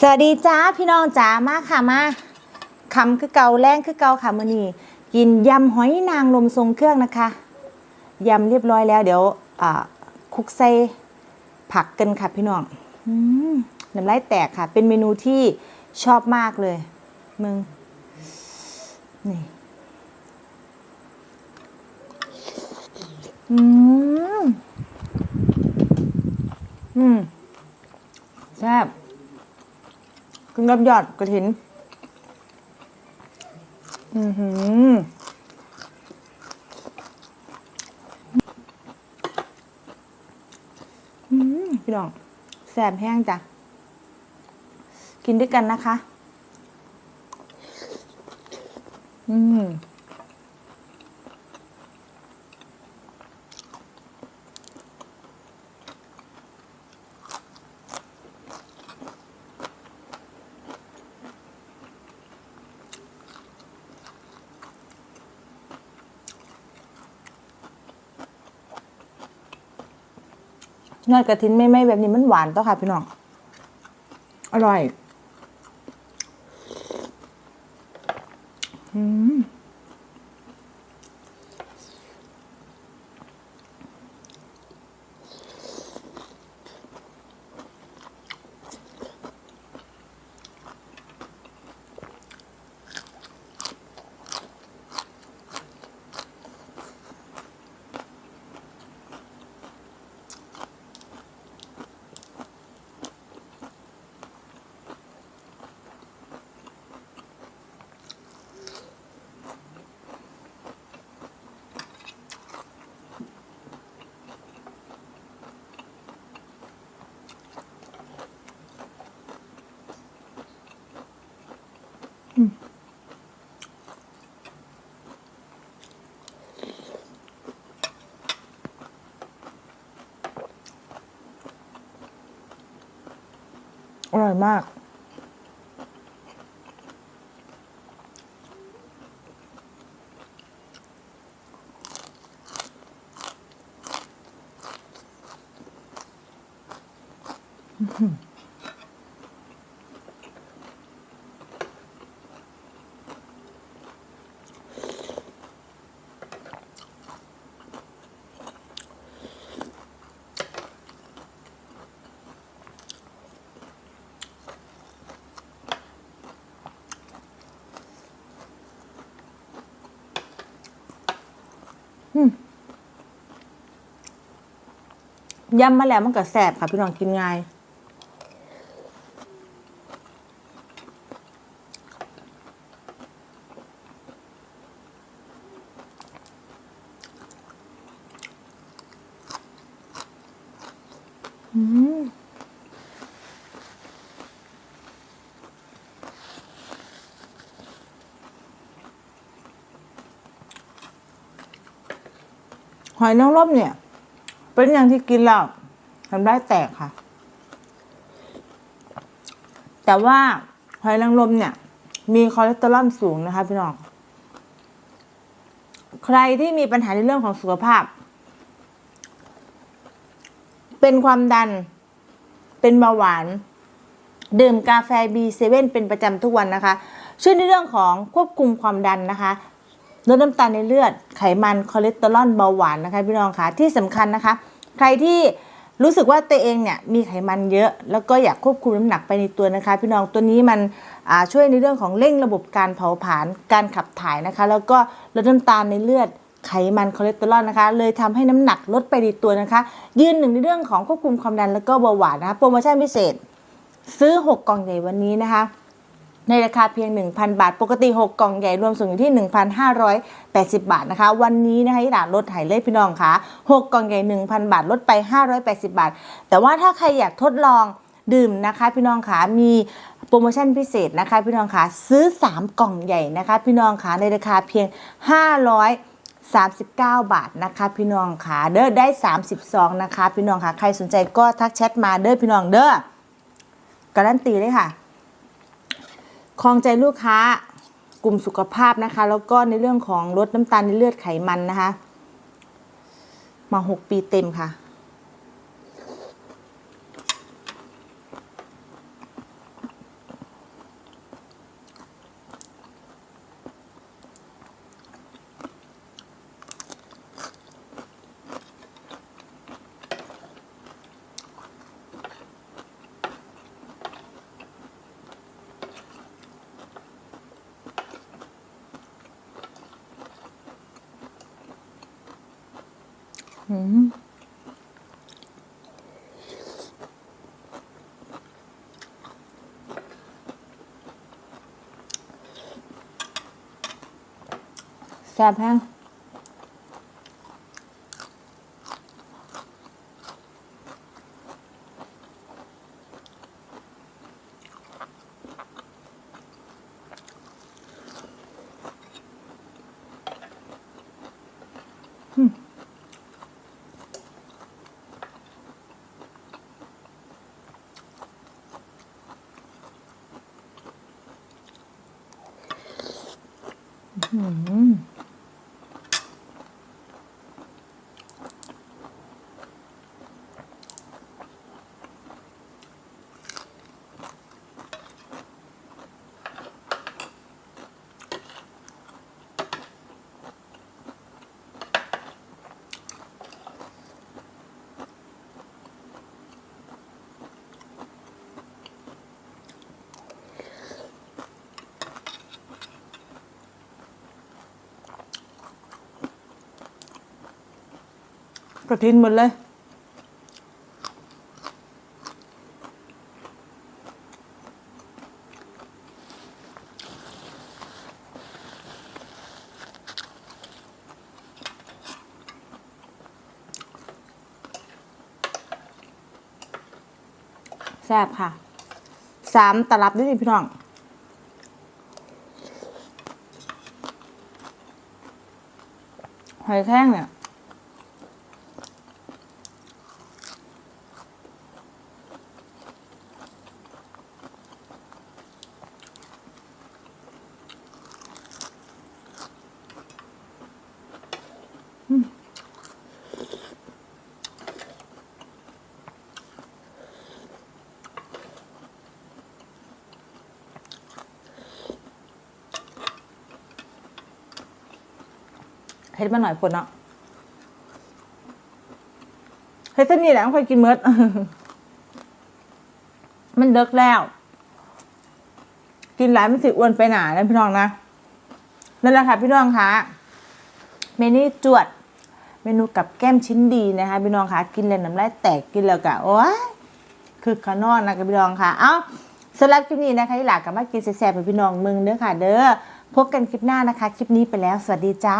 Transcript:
สวัสดีจ้าพี่น้องจ้ามาค่ะมาคำคือเกาแรงคือเกาค่ะมื้อนี้กินยำหอยนางรมทรงเครื่องนะคะยำเรียบร้อยแล้ว เดี๋ยวอคุกใส่ผักกันค่ะพี่น้องอน้ำลายแตกค่ะ เป็นเมนูที่ชอบมากเลยมึงนี่อืมอืมแซ่บ กินกับยอดกระถิน อือหืออืมพี่ดองแสบแห้งจ้ะ กินด้วยกันนะคะ อืม นอดกระทินไม่ไม่แบบนี้มันหวานต่อค่ะพี่น้อง อร่อย อืม อร่อยมาก ยำมาแล้วมันก็แสบค่ะ พี่น้องกินง่ายอืม หอยนางรมเนี่ย เป็นอย่างที่กินแล้วทำได้แตกค่ะ แต่ว่าหอยนางรมเนี่ย มีคอเลสเตอรอลสูงนะคะพี่น้อง ใครที่มีปัญหาในเรื่องของสุขภาพ เป็นความดัน เป็นเบาหวาน ดื่มกาแฟ B7 เป็นประจำทุกวันนะคะ ช่วยในเรื่องของควบคุมความดันนะคะ ลดน้ำตาลในเลือดไขมันคอเลสเตอรอลเบาหวานนะคะพี่น้องคะที่สำคัญนะคะ ใครที่รู้สึกว่าตัวเองเนี่ยมีไขมันเยอะ แล้วก็อยากควบคุมน้ำหนักไปในตัวนะคะ พี่น้องตัวนี้มันช่วยในเรื่องของเร่งระบบการเผาผลาญการขับถ่ายนะคะ แล้วก็ลดน้ำตาลในเลือดไขมันคอเลสเตอรอลนะคะ เลยทำให้น้ำหนักลดไปในตัวนะคะ ยืนหนึ่งในเรื่องของควบคุมความดันแล้วก็เบาหวานนะคะโปรโมชั่นพิเศษ ซื้อ 6 กล่องใหญ่วันนี้นะคะ ในราคาเพียง 1,000 บาท ปกติ 6 กล่องใหญ่รวมส่งอยู่ที่ 1,580 บาทนะคะ วันนี้นะคะที่ร้านลดหายเลยพี่น้องคะ6 กล่องใหญ่ 1,000 บาทลดไป 580 บาท แต่ว่าถ้าใครอยากทดลองดื่มนะคะพี่น้องคะมีโปรโมชั่นพิเศษนะคะ พี่น้องคะซื้อ 3 กล่องใหญ่นะคะ พี่น้องคะในราคาเพียง 500 39 บาทนะคะพี่น้องค่ะเด้อได้30ซองนะคะ พี่น้องค่ะใครสนใจก็ทักแชทมาเด้อพี่น้องเด้อการันตีเลยค่ะ คลองใจลูกค้ากลุ่มสุขภาพนะคะ แล้วก็ในเรื่องของลดน้ำตาลในเลือดไขมันนะคะ มา 6 ปีเต็มค่ะ อืมแซ่บแห้ง กระทินหมดเลย แซ่บค่ะ สามตลับด้วยพี่น้องหอยแครงเนี่ย ดมาหน่อยคนเนาะเฮ็ดเท่านี้แหละไม่ค่อยกินเมิดมันเลิกแล้ว กินหลายมันสิอ้วนไปหนานะพี่น้องนะนั่นแหละค่ะพี่น้องคะเมนูจวด เมนูกับแก้มชิ้นดีนะคะพี่น้องคะกินแล้วน้ำลายแตกกินแล้วกะโอ้ยคือขานอนนะกับพี่น้องค่ะ เอ้าสำหรับคลิปนี้นะคะที่หลากกับมากินแซ่บๆให้พี่น้องมึงเด้อค่ะ เด้อพบกันคลิปหน้านะคะ คลิปนี้ไปแล้ว สวัสดีจ้า